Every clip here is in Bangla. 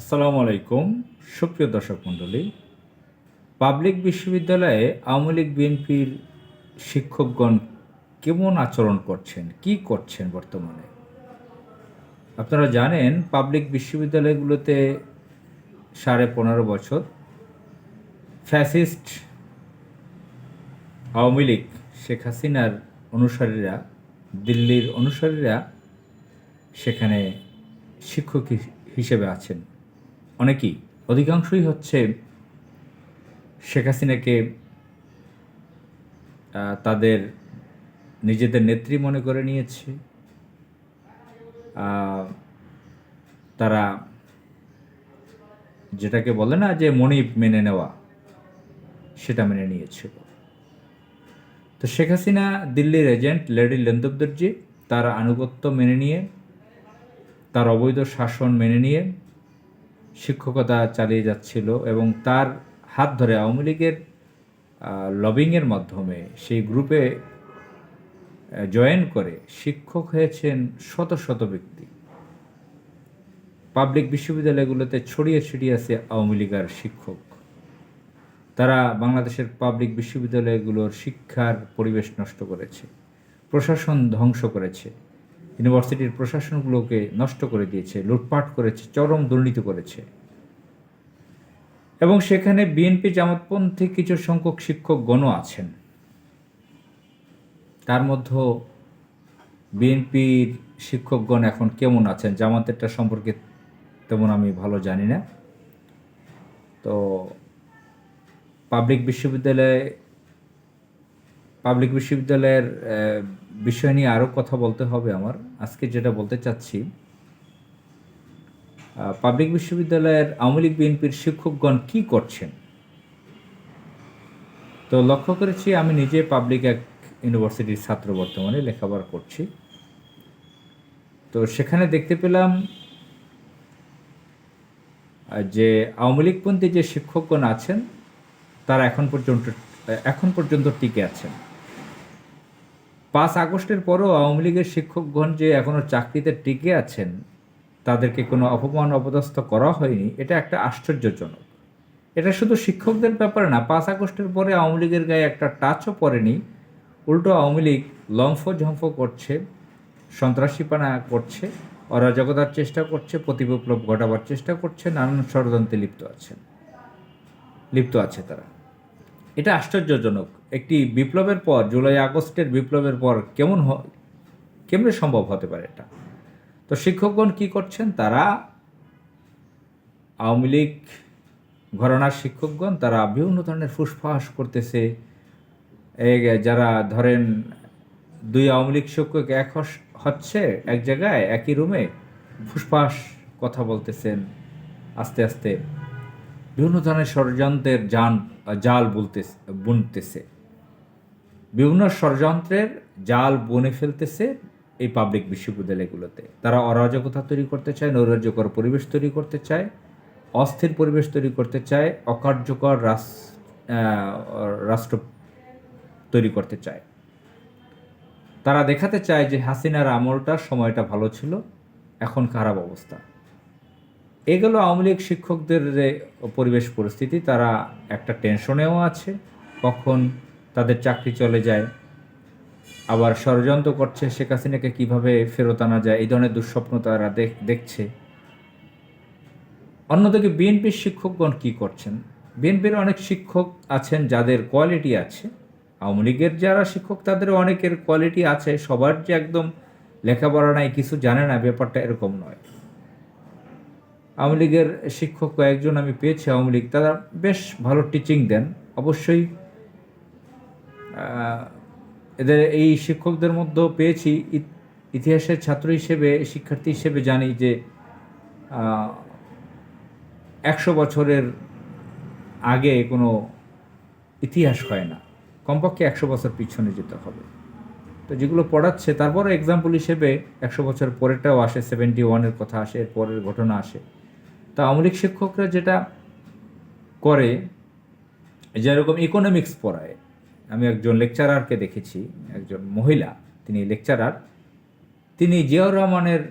আসসালামু আলাইকুম, সুপ্রিয় দর্শক মণ্ডলী। পাবলিক বিশ্ববিদ্যালয়ে আওয়ামী লীগ বিএনপির শিক্ষকগণ কেমন আচরণ করছেন, কি করছেন বর্তমানে? আপনারা জানেন, পাবলিক বিশ্ববিদ্যালয়গুলোতে সাড়ে পনেরো বছর ফ্যাসিস্ট আওয়ামী লীগ, শেখ হাসিনার অনুসারীরা, দিল্লির অনুসারীরা সেখানে শিক্ষক হিসেবে আছেন। অনেকেই, অধিকাংশই হচ্ছে শেখ হাসিনাকে তাদের নিজেদের নেত্রী মনে করে নিয়েছে। তারা যেটাকে বলে না যে মনিব মেনে নেওয়া, সেটা মেনে নিয়েছিল তো শেখ হাসিনা দিল্লির এজেন্ট লেডি লেন্দবদর্জি, তার আনুগত্য মেনে নিয়ে, তার অবৈধ শাসন মেনে নিয়ে শিক্ষকতা চালিয়ে যাচ্ছিল এবং তার হাত ধরে আওয়ামী লীগের লবিংয়ের মাধ্যমে সেই গ্রুপে জয়েন করে শিক্ষক হয়েছেন শত শত ব্যক্তি। পাবলিক বিশ্ববিদ্যালয়গুলোতে ছড়িয়ে ছিটিয়ে আছে আওয়ামী লীগের শিক্ষক। তারা বাংলাদেশের পাবলিক বিশ্ববিদ্যালয়গুলোর শিক্ষার পরিবেশ নষ্ট করেছে, প্রশাসন ধ্বংস করেছে। ইউনিভার্সিটির প্রশাসনগুলোকে নষ্ট করে দিয়েছে, লুটপাট করেছে, চরম দুর্নীতি করেছে। এবং সেখানে বিএনপি জামাতপন্থী কিছু সংখ্যক শিক্ষকগণও আছেন। তার মধ্যে বিএনপির শিক্ষকগণ এখন কেমন আছেন? জামাতেরটা সম্পর্কে তেমন আমি ভালো জানি না। তো পাবলিক বিশ্ববিদ্যালয়ে পাবলিক বিশ্ববিদ্যালয়ের বিষয় নিয়ে আরও কথা বলতে হবে আমার। আজকে যেটা বলতে চাচ্ছি পাবলিক বিশ্ববিদ্যালয়ের আওয়ামী লীগ বিএনপির শিক্ষকগণ কি করছেন? তো লক্ষ্য করেছি, আমি নিজে পাবলিক এক ইউনিভার্সিটির ছাত্র বর্তমানে লেখাপড়া করছি। তো সেখানে দেখতে পেলাম যে আওয়ামী লীগপন্থী যে শিক্ষকগণ আছেন, তারা এখন পর্যন্ত এখন পর্যন্ত টিকে আছেন। পাঁচ আগস্টের পরও আওয়ামী লীগের শিক্ষকগণ যে এখনও চাকরিতে টিকে আছেন, তাদেরকে কোনো অপমান অপদস্থ করা হয়নি, এটা একটা আশ্চর্যজনক। এটা শুধু শিক্ষকদের ব্যাপারে না, পাঁচ আগস্টের পরে আওয়ামী লীগের গায়ে একটা টাচও পড়েনি। উল্টো আওয়ামী লীগ লম্ফ ঝম্ফ করছে সন্ত্রাসীপানা করছে, অরাজকতার চেষ্টা করছে, প্রতিবিপ্লব ঘটাবার চেষ্টা করছে, নানান ষড়যন্ত্রে লিপ্ত আছেন। লিপ্ত আছে তারা। এটা আশ্চর্যজনক। একটি বিপ্লবের পর, জুলাই আগস্টের বিপ্লবের পর কেমন কেমনে সম্ভব হতে পারে এটা? তো শিক্ষকগণ কি করছেন? তারা আওয়ামী লীগ ঘরানার শিক্ষকগণ, তারা বিভিন্ন ধরনের ফুসফাস করতেছে। যারা ধরেন দুই আওয়ামী লীগ শিক্ষক এক হচ্ছে এক জায়গায়, একই রুমে ফুসফাস কথা বলতেছেন আস্তে আস্তে। বিভিন্ন ধরনের ষড়যন্ত্রের যান, জাল বলতে বুনতেছে। বিভিন্ন ষড়যন্ত্রের জাল বুনে ফেলতেছে এই পাবলিক বিশ্ববিদ্যালয়গুলোতে। তারা অরাজকতা তৈরি করতে চায়, নৈরাজ্যকর পরিবেশ তৈরি করতে চায়, অস্থির পরিবেশ তৈরি করতে চায়, অকার্যকর রাষ্ট্র তৈরি করতে চায়। তারা দেখাতে চায় যে হাসিনার আমলটা সময়টা ভালো ছিল এখন খারাপ অবস্থা। এগুলো আওয়ামী লীগ শিক্ষকদের যে পরিবেশ পরিস্থিতি, তারা একটা টেনশনেও আছে। কখন তাদের চাকরি চলে যায়, আবার ষড়যন্ত্র করছে শেখ হাসিনাকে কীভাবে ফেরত আনা যায়, এই ধরনের দুঃস্বপ্ন তারা দেখ- দেখছে। অন্যদিকে বিএনপির শিক্ষকগণ কি করছেন? বিএনপির অনেক শিক্ষক আছেন যাদের কোয়ালিটি আছে। আওয়ামী লীগের যারা শিক্ষক, তাদের অনেকের কোয়ালিটি আছে। সবার যে একদম লেখাপড়া নাই, কিছু জানে না, ব্যাপারটা এরকম নয়। আওয়ামী লীগের শিক্ষক কয়েকজন আমি পেয়েছি আওয়ামী লীগ, তারা বেশ ভালো টিচিং দেন। অবশ্যই এদের এই শিক্ষকদের মধ্যেও পেয়েছি। ইত- ইতিহাসের ছাত্র হিসেবে, শিক্ষার্থী হিসেবে জানি যে একশো বছরের আগে কোনো ইতিহাস হয় না। কমপক্ষে একশো বছর পিছনে যেতে হবে। তো যেগুলো পড়াচ্ছে তারপরে এক্সাম্পল হিসেবে একশো বছর পরেরটাও আসে সেভেন্টি ওয়ানের কথা আসে, এর পরের ঘটনা আসে। তা আওয়ামী লীগ শিক্ষকরা যেটা করে, যেরকম ইকোনমিক্স পড়ায়, আমি একজন লেকচারারকে দেখেছি, একজন মহিলা, তিনি লেকচারার তিনি জিয়াউর রহমানের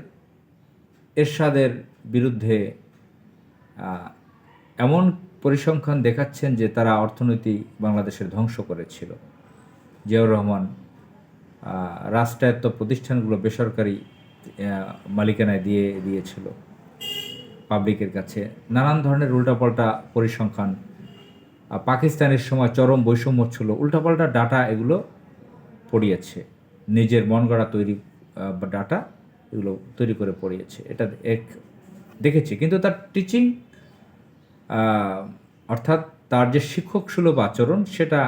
এরশাদের বিরুদ্ধে এমন পরিসংখ্যান দেখাচ্ছেন যে তারা অর্থনীতি বাংলাদেশের ধ্বংস করেছিল। জিয়াউর রহমান রাষ্ট্রায়ত্ত প্রতিষ্ঠানগুলো বেসরকারি মালিকানায় দিয়ে দিয়েছিল। পাবলিকের কাছে। নানান ধরনের উল্টাপাল্টা পরিসংখ্যান। পাকিস্তানের সময় চরম বৈষম্য ছিল। উল্টাপাল্টা ডাটা এগুলো পড়িয়েছে। নিজের মন গড়া তৈরি ডাটা এগুলো তৈরি করে পড়িয়েছে। এটা এক দেখেছি। কিন্তু তার টিচিং অর্থাৎ তার যে শিক্ষক সুলভ আচরণ, সেটা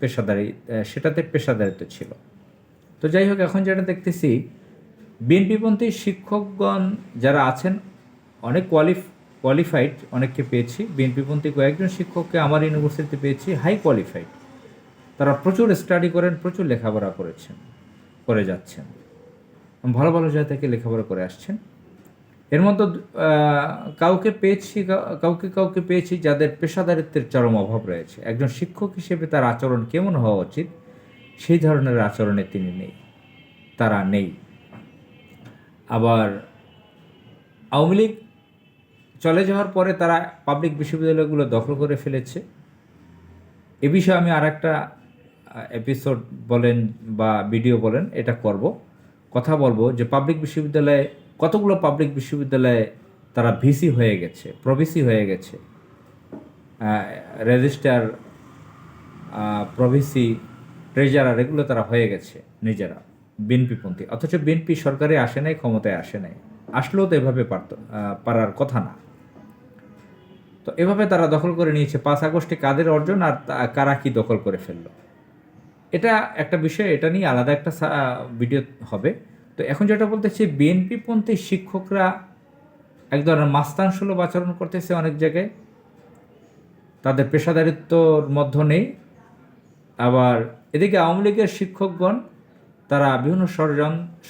পেশাদারি সেটাতে পেশাদারিত্ব ছিল। তো যাই হোক, এখন যেটা দেখতেছি, বিএনপিপন্থী শিক্ষকগণ যারা আছেন অনেক কোয়ালিফ কোয়ালিফাইড অনেককে পেয়েছি। বিএনপিপন্থী কয়েকজন শিক্ষককে আমার ইউনিভার্সিটিতে পেয়েছি হাই কোয়ালিফাইড তারা প্রচুর স্টাডি করেন, প্রচুর লেখাপড়া করেছেন, করে যাচ্ছেন। ভালো ভালো জায়গা থেকে লেখাপড়া করে আসছেন। এর মধ্যে কাউকে পেয়েছি কাউকে কাউকে পেয়েছি যাদের পেশাদারিত্বের চরম অভাব রয়েছে। একজন শিক্ষক হিসেবে তার আচরণ কেমন হওয়া উচিত? সেই ধরনের আচরণে তিনি নেই। তারা নেই। আবার আওয়ামী লীগ চলে যাওয়ার পরে তারা পাবলিক বিশ্ববিদ্যালয়গুলো দখল করে ফেলেছে। এ বিষয়ে আমি আর একটা এপিসোড বলেন বা ভিডিও বলেন, এটা করব। কথা বলব যে পাবলিক বিশ্ববিদ্যালয়ে, কতগুলো পাবলিক বিশ্ববিদ্যালয়ে তারা ভিসি হয়ে গেছে প্রভিসি হয়ে গেছে। রেজিস্টার প্রভিসি ট্রেজারার এগুলো তারা হয়ে গেছে নিজেরা, বিএনপিপন্থী। অথচ বিএনপি সরকারে আসে নাই, ক্ষমতায় আসে নাই। আসলেও তো এভাবে পারত পারার কথা না। তো এভাবে তারা দখল করে নিয়েছে। পাঁচ আগস্টে কাদের অর্জন আর কারা কি দখল করে ফেলল? এটা একটা বিষয়, এটা নিয়ে আলাদা একটা ভিডিও হবে। তো এখন যেটা বলতেছি বিএনপি পন্থী শিক্ষকরা এক ধরনের মাস্তানসুলভ আচরণ করতেছে অনেক জায়গায়। তাদের পেশাদারিত্বর মধ্য নেই। আবার এদিকে আওয়ামী লীগের শিক্ষকগণ, তারা বিভিন্ন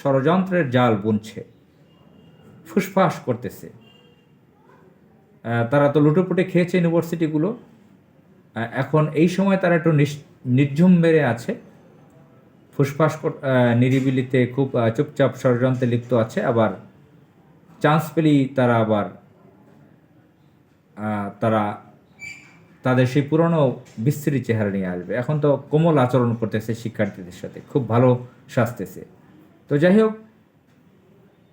ষড়যন্ত্রের জাল বুনছে। ফুসফাস করতেছে। তারা তো লুটোপুটে খেয়েছে ইউনিভার্সিটিগুলো এখন এই সময় তারা একটু নির্ঝুম মেরে আছে। ফুসফাস নিরিবিলিতে খুব চুপচাপ ষড়যন্ত্রে লিপ্ত আছে। আবার চান্স পেলেই তারা আবার তারা তাদের সেই পুরনো বিস্তৃতি চেহারা নিয়ে আসবে। এখন তো কোমল আচরণ করতেছে শিক্ষার্থীদের সাথে। খুব ভালো সাজতেছে। তো যাই হোক,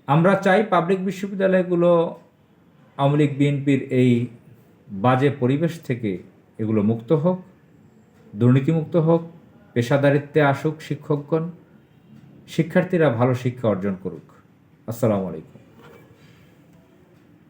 আমরা চাই পাবলিক বিশ্ববিদ্যালয়গুলো আওয়ামী লীগ, বিএনপির এই বাজে পরিবেশ থেকে এগুলো মুক্ত হোক, দুর্নীতিমুক্ত হোক, পেশাদারিত্বে আসুক শিক্ষকগণ, শিক্ষার্থীরা ভালো শিক্ষা অর্জন করুক। আসসালামু আলাইকুম।